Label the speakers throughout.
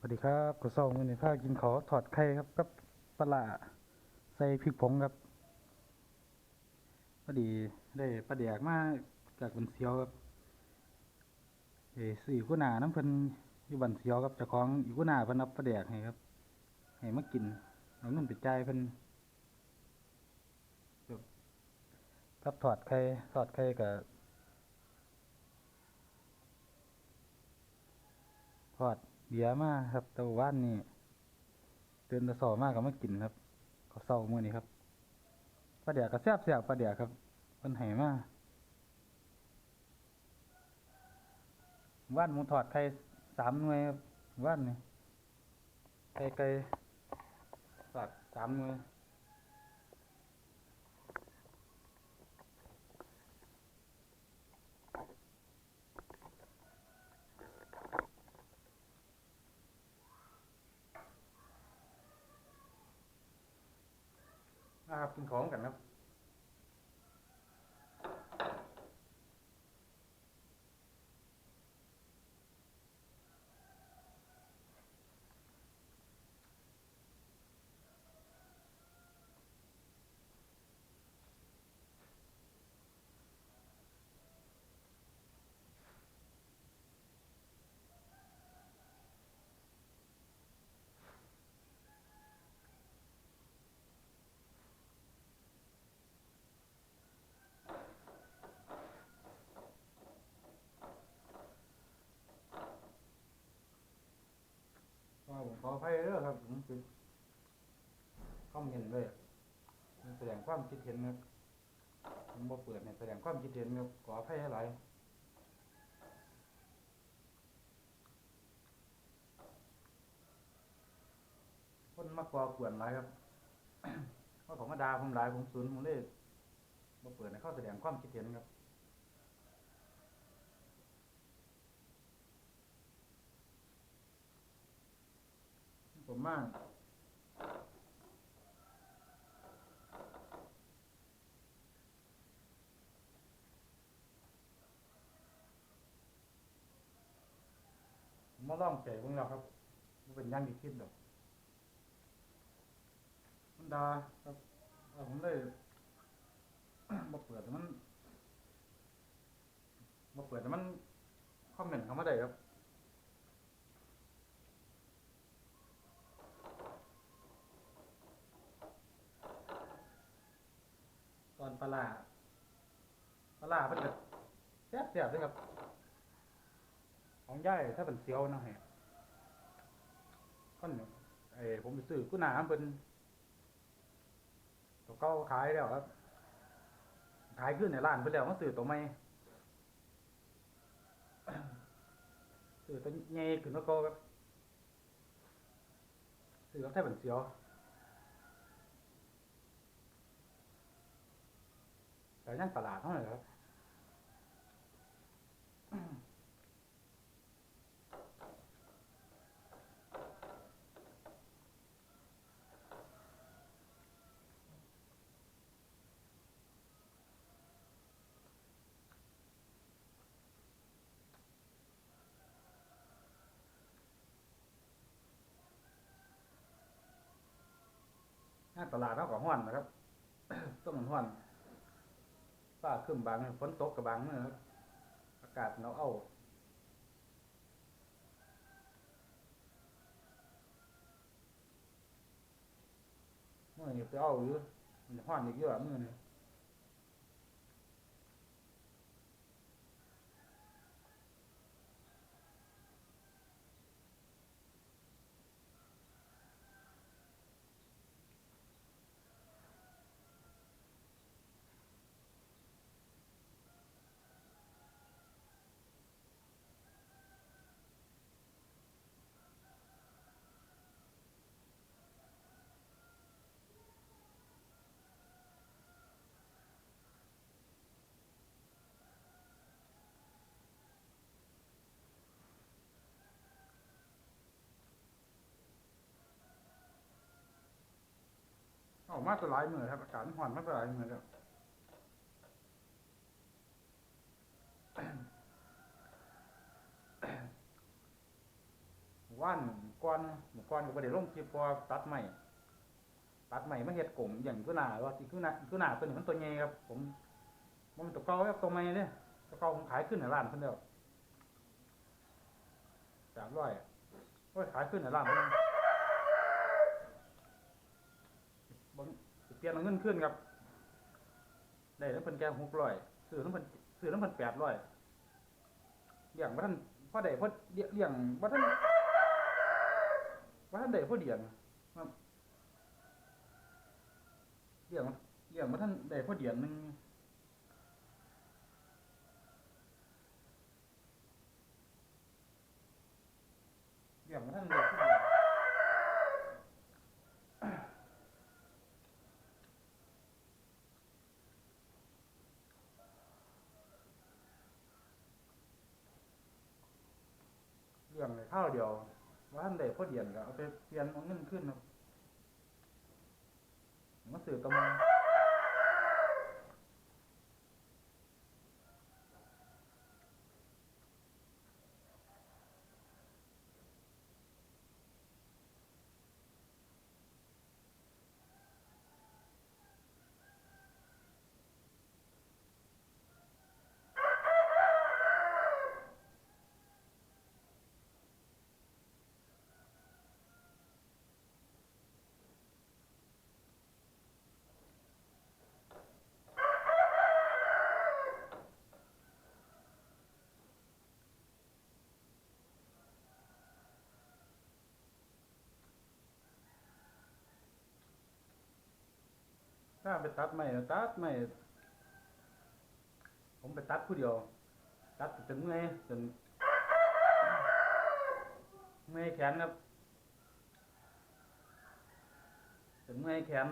Speaker 1: สวัสดีครับกระซองมือนี่พากินขอถอดไข่ครับกับปลาใส่พริกผงครับพอดีได้ปลาแดกมาจากบันเสียวครับเออซื้ออยู่กุนาน้ำเพิ่นอยู่บันเสียวครับเจ้าของอยู่กุหนาเพิ่นเอาปลาแดกให้ครับให้มากินเอาเงินไปจ่ายเพิ่นครับครับถอดไข่ถอดไข่กับทอด เบียมาครับตะว่าวันนี่เตือนตะสอมากก็มากินครับขอเศร้ามื่อนี้ครับปลาเดียกระแซบแซ่บปลาเดียครับมันไห่มาว่านหมูถอดไข่สามหน่วยครับว่านนี่ไข่ไก่ทอดสามหน่วยาพกินของกันครับ ออภัยเด้อครับผมคือคอมเมนเลยมันแสดงความคิดเห็นครับผมบ่เปิดเนี่ยแสดงความคิดเห็นครับขออภัยหลายคนมาก่อกวนหลายครับเพราะผมมาด่าผมหลายผมสูนผมเลยบ่เปิดให้เขาแสดงความคิดเห็นครับ ผ มมาก มาล่องใจพิ่งแล้วครับมันเป็นอยังดีคิดดอกมันดาครับผมเลยมาเปิดแต่มันมาเปิดแต่มันคอมเมนต์เข้ามาได้ครับ ตอนป ลาปลาเพิ่นก็แซ่บแซ่บเลยครับ ของย่ายถ้าเป็นเซียวนะฮะก้อนเนี่ยไอ้ผมไปซื้อกุหนาเป็นตัวเก่าขายแล้วครับ ขายขึ้นในร้านไปแล้วมาซื้อตัวใหม่ซื้อตัวใหญ่ขึ้นตัวก่าครับซื้อกับแท้เป็นเซียว แต่ยังตลาดเท่าไหร่ครับห้าตลาดเท่ากับห้อนนะครับ ต้มมันห้อน ฟ้าขึ้นบางฝนตกกับบางเมื่ออากาศหนาวเอาเมื่อนี่ไปเอาอยู่มันห้อนอีกเยอะเมื่อนี่ มาสลายมือครับอากาศห้อนมาสลายมือแล้วว่านก้อนหมูก้อนก็บ่ได้ลงคลิปเพอตัดใหม่ตัดใหม่มาเฮ็ดกลมอย่างคือหนาว่าสิคือหน้าคือหนาตัวนี้มันตัวใหญ่ครับ ผมมันตัวเก่าครับตัวใหม่เด้ตัวเก่าผมขายขึ้นในร้านเพิ่นแล้วสามร้อยโอ้ยขายขึ้นในร้านเพิ่นบ่สิ เปลี่ยนเอาเงินขึ้นครับได้น้ำเพิ่นแก่หกร้อยซื้อน้ำเพิ่นซื้อน้ำเพิ่นแปดร้อยเลี้ยงบ่ทันพอได้พอเลี้ยเลี้ยงบ่ทันบ่ทันได้พอเดือนครับเลี้ยงเลี้ยงบ่ทันได้พอเดือนหนึ่งเลี้ยงบ่ทันได้พอเดือนเลี้ยงได้ ข้าวเดียวว่าทันได้พอเดือนก็เอาไปเปลี่ยนเอาเงินขึ้นครับมาสื่อตัวให ถ้าไปตัดไม่ตัดไม่ผมไปตัดผู้เดียว ตัดจนเมื่อยจนเมื่อยแขนครับจนเมื่อยแขน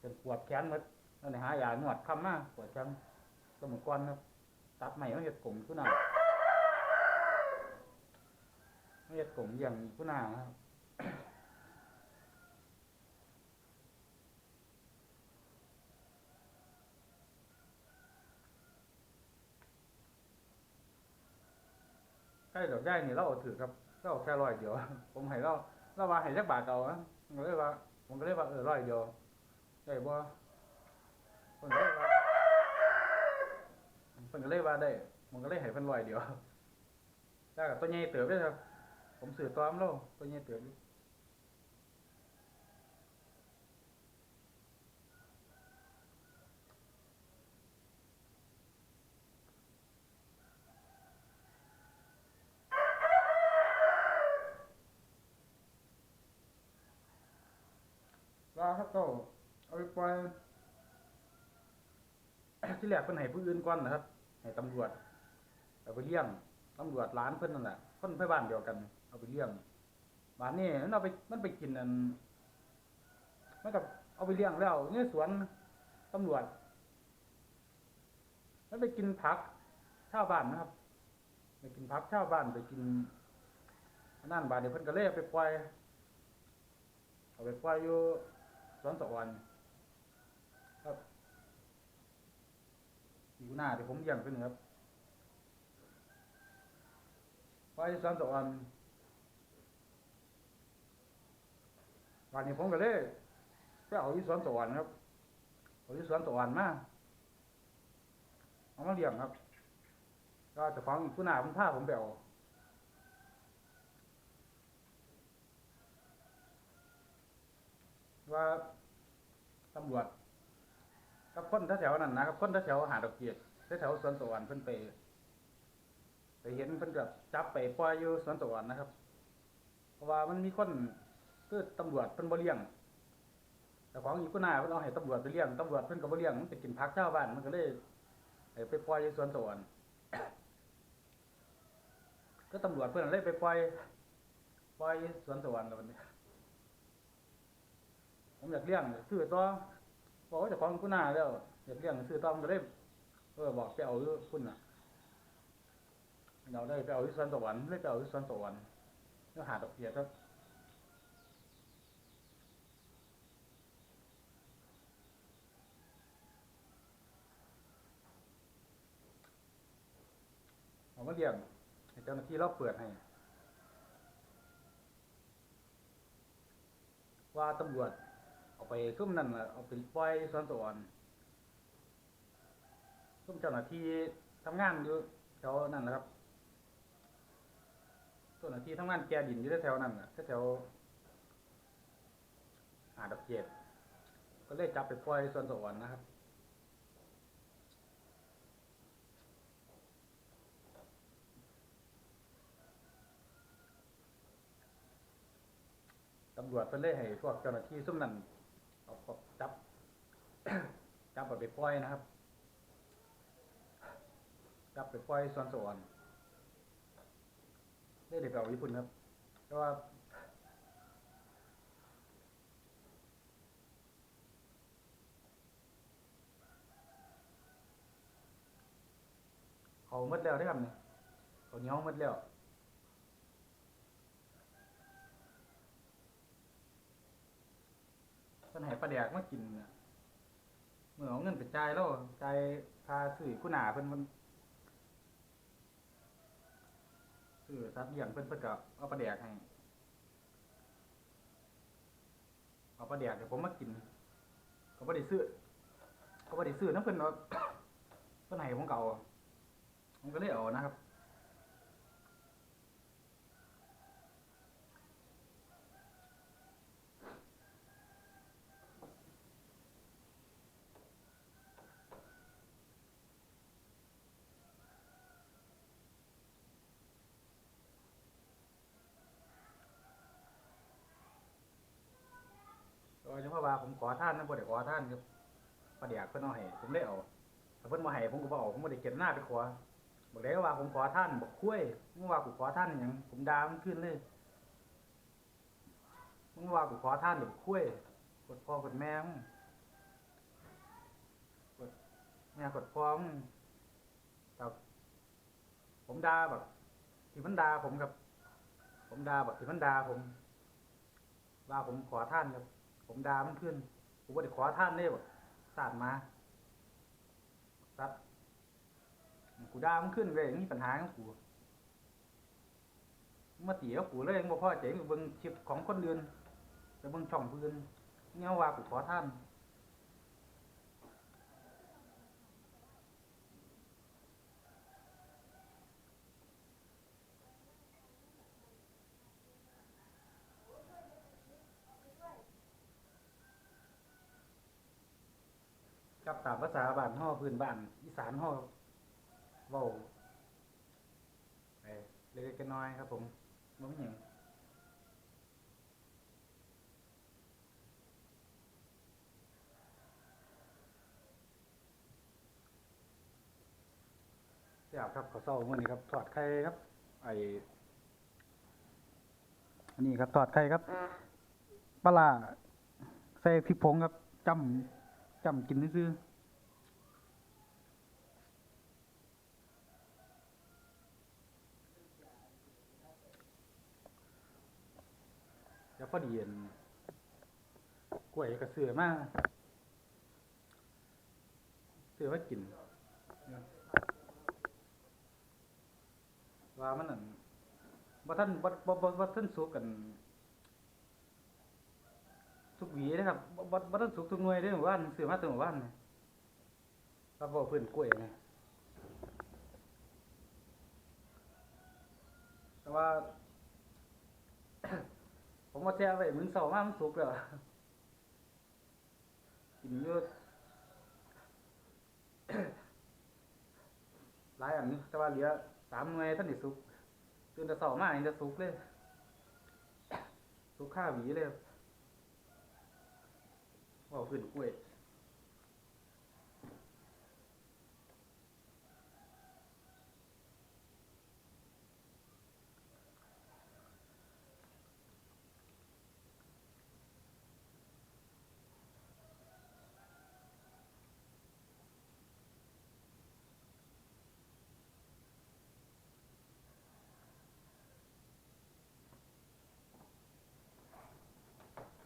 Speaker 1: จนปวดแขนหมดแล้วหนหายาหนวดคำมากปวดแขนก็เหมือนก้อนครับ ตัดใหม่มาเห็ดกลุ่มผู้หนามาเห็ดกลุ่มอย่างผู้หนาครับ ใกล้ดอกได้นี่เราเอาถือครับเราเอาแค่ร้อยเดียว ผมให้เราเราว่าให้จักบาทเอานะผมก็เลยว่า ผมก็เลยว่าเออร้อยเดียวได้บ่ผมก็เลยว่าผมก็เลยว่าได้ผมก็เลยให้เพิ่นร้อยเดียวแล้วก็ตัวใหญ่เติบด้วยครับ ผมซื้อตอมโลตัวใหญ่เติบอยู่ ว่าเจ้าเอาไปปล่อยที่แรกเพิ่นให้ผู้อื่นก่อนนะครับให้ตำรวจเอาไปเลี้ยงตำรวจร้านเพิ่นนั่นแหละคนไปบ้านเดียวกัน เอาไปเลี้ยงบ้านนี้มันเอาไปมันไปกินอันมันกับเอาไปเลี้ยงแล้วเนี่ยสวนตำรวจมันไปกินผักชาวบ้านนะครับไปกินผักชาวบ้านไปกินนั่นบ้านเดี๋ยวเพิ่นก็เลยเอาไปปล่อยเอาไปปล่อยอยู่ สวนสะออนครับอยู่หน้าที่ผมเลี้ยงเป็นครับไปสามสวันวันนี้ผมก็เลยไปเอาที่สวนสวรรค์ครับเอาที่สวนสวรรค์มาเอามาเลี้ยงครับ ก็จะฟังผู้หน้าผมพาผมไปเอา ว่าตำรวจกับคนแถวๆนั้นนะครับคนแถวๆหาดอกเกียรติแถวๆสวนสวรรค์เพิ่นไปไปเห็นเพิ่นก็จับไปปล่อยอยู่สวนสวรรค์นะครับ เพราะว่ามันมีคนคือตำรวจเพิ่นบ่เลี้ยงแต่ของอีกคนหน้าเพิ่นเอาให้ตำรวจไปเลี้ยงตำรวจเพิ่นก็บ่เลี้ยงมันไปกินผักชาวบ้านมันก็เลยไปปล่อยอยู่สวนสวรรค์ก็ตำรวจเพิ่นเลยไปปล่อยปล่อยสวนสวรรค์แล้วบันี้ ผมอยากเลี้ยงซื้อต่อบอกว่าจะของคุณนาแล้วอยากเลี้ยงซื้อต้องก็ได้เออบอกไปเอาคุณน่ะเราได้ไปเอาที่สวนสวรรค์ได้ไปเอาที่สวนสวรรค์แล้วหาดอกเบี้ยครับเอามาเลี้ยงให้เจ้าหน้าที่เราเปิดให้ ว่าตำรวจ เอาไปซุ่มนั่นละเอาไปปล่อยสวนสวรรค์ซุ่มเจ้าหน้าที่ทำงานอยู่แถวนั่นแหละครับเจ้าหน้าที่ทำงานแกดินอยู่แถวนั่นน่ะแถวๆหาดอกเจ็ดก็เลยจับไปปล่อยสวนสวรรค์นะครับตำรวจเพิ่นเลยให้พวกเจ้าหน้าที่ซุ่มนั่น เอาเอาจับ จับไปปล่อยนะครับ จับไปปล่อยส่วนสวรรค์ได้เด็กเอาญี่ปุ่นครับแต่ว่าเขาหมดแล้วได้ครับเนี่ยเขาเนี้ยวหมดแล้ว เพิ่นให้ปลาแดกมากินน่ะเมื่อเอาเงินไปจ่ายแล้วจ่ายค่าซื้อกุหนาเพิ่นมันซื้อสัตว์เลี้ยงเพิ่นเพิ่นก็เอาปลาแดกให้เอาปลาแดกให้ผมมากินก็บ่ได้ซื้อก็บ่ได้ซื้อนำเพิ่นเนาะเพิ่นให้ผมก็เอาผมก็เลยเอานะครับ โดยเฉพาะว่าผมขอท่านนะบ่ได้ขอท่านครับปลาแดกเพิ่นเอาให้ผมได้เอาเพิ่นบ่ให้ผมก็บ่เอาผมบ่ได้เก็บหน้าไปขอบอกได้ว่าผมขอท่านบอกคุยมึงว่ากูขอท่านหยังผมด่ามันขึ้นเลยมึงว่ากูขอท่านเดี๋ยวคุยกดพ่อกดแม่มึงกดแม่กดพ่อมึงแต่ผมด่าแบบที่มันด่าผมครับ ผมด่าแบบที่มันด่าผมว่าผมขอท่านครับ ผมด่ามันเพื่อนผมว่าจะขอท่านได้แบบสาดมาสัดกูด่ามันขึ้นเลยมีปัญหาของกูมึงมาตีกับกูเลยมึงบ่พอใจมึงเบิ่งคลิปของคนอื่นแต่เบิ่งช่องผู้อื่นเงี้ยว่ากูขอท่าน กับตามภาษาบ้านห่อพื้นบ้านอีสานห่อเว้าไปเล็กๆน้อยๆครับ ผมบ่มีหยังแซ่บครับข้าวเช้ามื้อนี้ครับทอดไข่ครับ ไออันนี้ครับทอดไข่ครับปลาใส่พริกผงครับจำ จำกินซื่อแล้วพอดีอันกล้วยก็เสือมากเสือมากินว่ามันนั่นบ่ท่านบ่บ่บ่ท่านสุกกัน ทุกหวีนะครับบ่บ่ต้องสุกทุกหน่วยเด้อหมู่บ้านซื้อมาแต่หมู่บ้านนี่ครับบ่เพิ่นกล้วยนี่แต่ว่า ผมว่าแช่ไว้มื้อเช้ามามันสุกแล้วกินอยู่หลายอันอยู่แต่ว่าเหลือสามหน่วยท่านได้สุกตื่นแต่เช้ามานี่จะสุกเลย สุกค่าหวีเลย ว่าขึ้นกล้วย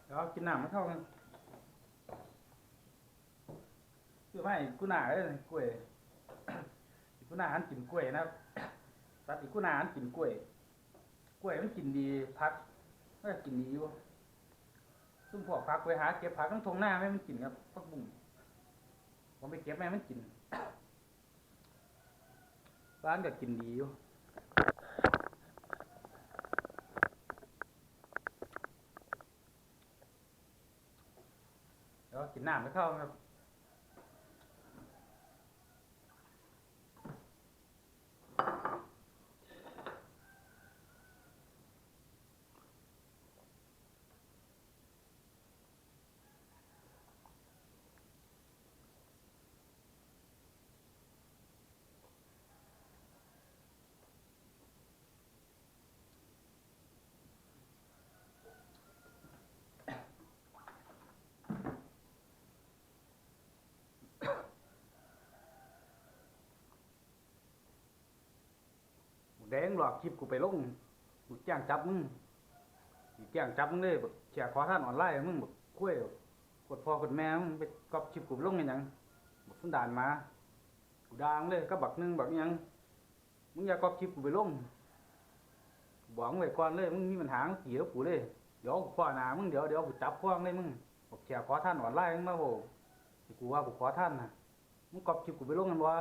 Speaker 1: เดี๋ยวกินน้ำมาเข้ากัน คือไม่กูหนาเลยกล้วยกูหนาหันกินกล้วยนะครับสัตว์อีกคู่หนามันกินกล้วย กล้วยมันกินดีพักก็กินดีอยู่ซุ่มพวกพักไปหาเก็บผักทั้งทงหน้าแม่มันกินครับพักบุ้งผมไปเก็บแม่มันกินร้านก็กินดีอยู่เดี๋ยวกินน้ำไปเข้าครับ งหลอกคลิปกูไปลงกูแจ้งจับมึงกูแจ้งจับมึงเลยแบบแชร์ขอท่านออนไลน์มึงแบบคุ้ยกดพ่อกดแม่มึงไปกอบคลิปกูไปลงยังบักสันดานมากูด่ามึงเลยก็บักนึงบักยังมึงอย่ากอบคลิปกูไปลงบอกมึงไว้ก่อนเลยมึงมีปัญหามึงตีแล้วกูเลยเดี๋ยวกูขอหนามึงเดี๋ยวเดี๋ยวกูจับพ่อมึงเลยมึงบอกแชร์ขอท่านออนไลน์มึงมาโหกูว่ากูขอท่านนะมึงกอบคลิปกูไปลงกันวะ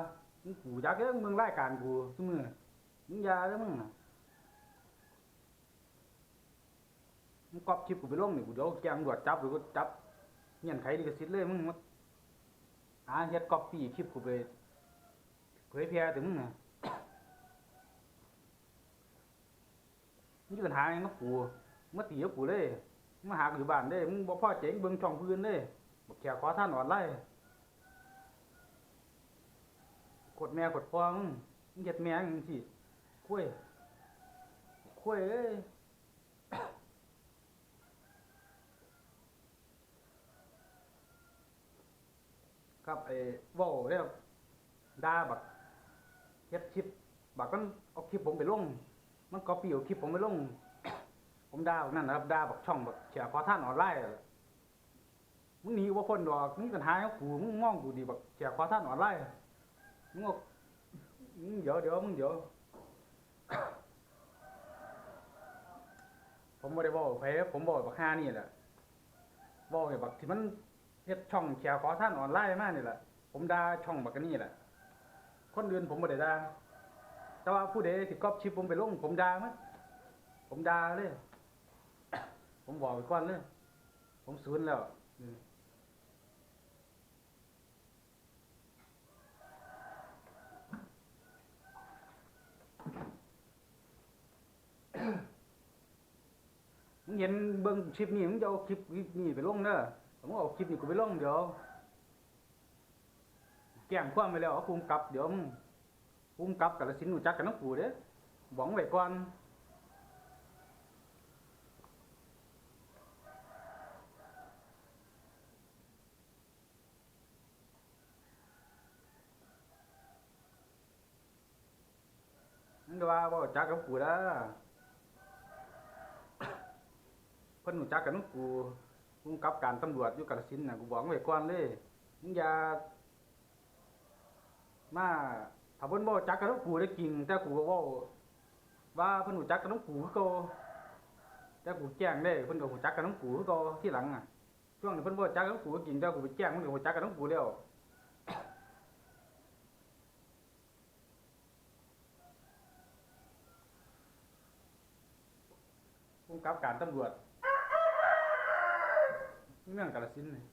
Speaker 1: มึงกูจักเอ้มึงรายการกูซุมือ มึงยาแล้วมึงน่ะมึงกอบคลิปกูไปลงนี่กูเดี๋ยวแกงตรวจจับหรือกูจับเงียนไขดิกระสิทธิ์เลยมึงมาหาเฮ็ดกอบปี้คลิปกูไปเผยแพร่ถึงมึงน่ะมีปัญหาหยังกับกูมึงมาตีกับกูเลยมาหากอยู่บ้านเด้มึงบ่พ่อใจมึงเบิ่งช่องพื้นเด้บ่แค่ขอท่านออนไลน์กดแม่กดพ่อมึงมึงเฮ็ดแม่งจังซี่ คุยคุยเอ้ยครับไอ้ว้าเรียกด่าบักเฮ็ดคลิปบักมันเอาคลิปผมไปลง มันก๊อปปี้เอาคลิปผมไปลง ผมด่าบักนั่นนะครับด่าบักช่องบักแชร์ขอท่านออนไลน์มึงหนีว่าคนดอกมึงปัญหากับกูมึงมองกูดีบักแชร์ขอท่านออนไลน์มึงเอามึงเดี๋ยวเดี๋ยวมึงเดี๋ยว ผมบ่ได้บอกไผผมบอกบักฮานี่แหละบอกไอ้บักที่มันเฮ็ดช่องแชร์ขอท่านออนไลน์มานี่แหละผมด่าช่องบักอันนี่แหละคนอื่นผมบ่ได้ด่าแต่ว่าผู้ใดสิก๊อปชิปผมไปลงผมด่ามั้ยผมด่าเลย ผมบอกไว้ก่อนเลย ผมสูญแล้วอืม มึงเห็นเบิ่งคลิปนี้มึงจะเอาคลิปนี้ไปลงเด้อผมเอาคลิปนี้กูไปลงเดี๋ยวแกล้งความไปแล้วเอาภูมิกับเดี๋ยวมึงภูมิกับกับสินรู้จักกันน้องกูเด้อบอกไว้ก่อนมึงจะว่าบ่จักกับกูเด้อ เพิ่นรู้จักกันนำกูผู้กำกับการตำรวจอยู่กาฬสินธุ์น่ะกูบอกไว้ก่อนเลยมึงอย่ามาถ้าเพิ่นบ่จักกันนำกูได้จริงแต่กูก็เว้าว่าเพิ่นรู้จักกันนำกูคือเก่าแต่กูแจ้งได้เพิ่นก็รู้จักกันนำกูคือเก่าทีหลังอะช่วงนี้เพิ่นบ่จักกันนำกูก็จริงแต่กูไปแจ้งมันก็รู้จักกันนำกูแล้วผู้กำกับการตำรวจ เมืองกาฬสินธุ์นี่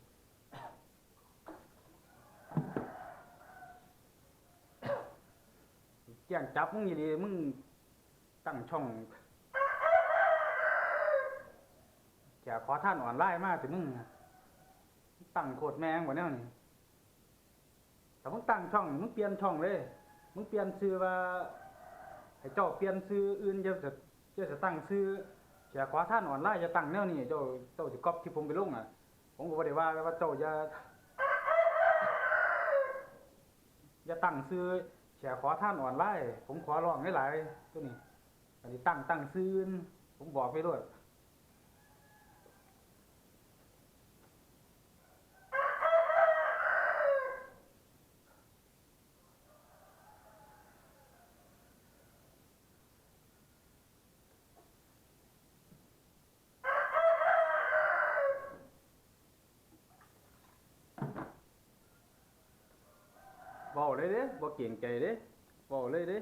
Speaker 1: แจ้งจับมึงอยู่ดีมึงตั้งช่องแกขอท่านอ่อนไลน์มากแต่มึงน่ะตั้งโคตรแมงกว่าแนวนี่แต่มึงตั้งช่องมึงเปลี่ยนช่องเลย มึงเปลี่ยนชื่อว่าให้เจ้าเปลี่ยนชื่ออื่นจะจะจะจะตั้งชื่อแกขอท่านอ่อนไลน์จะตั้งแนวนี้เจ้าเจ้าสิก๊อปที่ผมไปลงอะ ผมก็บ่ได้ว่าว่าเจ้าอย่าอย่าตั้งซื้อแฉขอท่านอ่อนไล่ผมขอร้องหลายๆตัวนี้อันนี้ตั้งตั้งซื้อผมบอกไปด้วย เลยเด้บ่เก่งใจเด้เว้าเลยเด้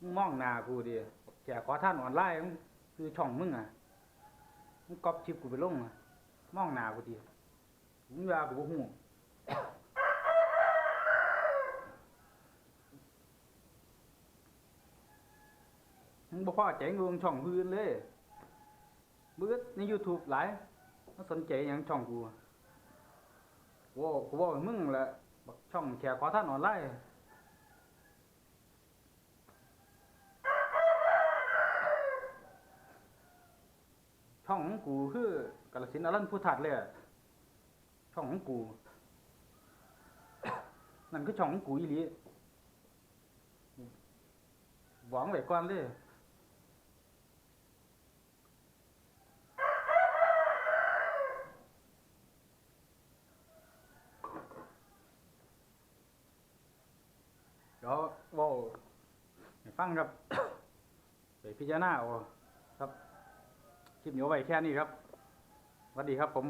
Speaker 1: มึงมองหน้ากูดิแกขอท่านออนไลน์มึงคือช่องมึงอะมึงก๊อปคลิปกูไปลงอะมองหน้ากูดิมึงว่ากูบ่ฮู้มึงบ่พอใจกูลงช่องผู้อื่นเลยเบิดใน YouTube หลายมาสนใจหยังช่องกูอะโว้กูบอกมึงแหละ บักช่องแขกขอท่านออนไลน์ช่องของกูคือกาลสินอรันพุทัดเลยช่องของกู นั่นคือช่องของกูอีหลีหวังไว้ก่อนเลย เดี๋ยวเว่าให้ ฟังครับ ไปพิจารณาเอาครับ คลิปเหนียวไว้แค่นี้ครับสวัสดีครับผม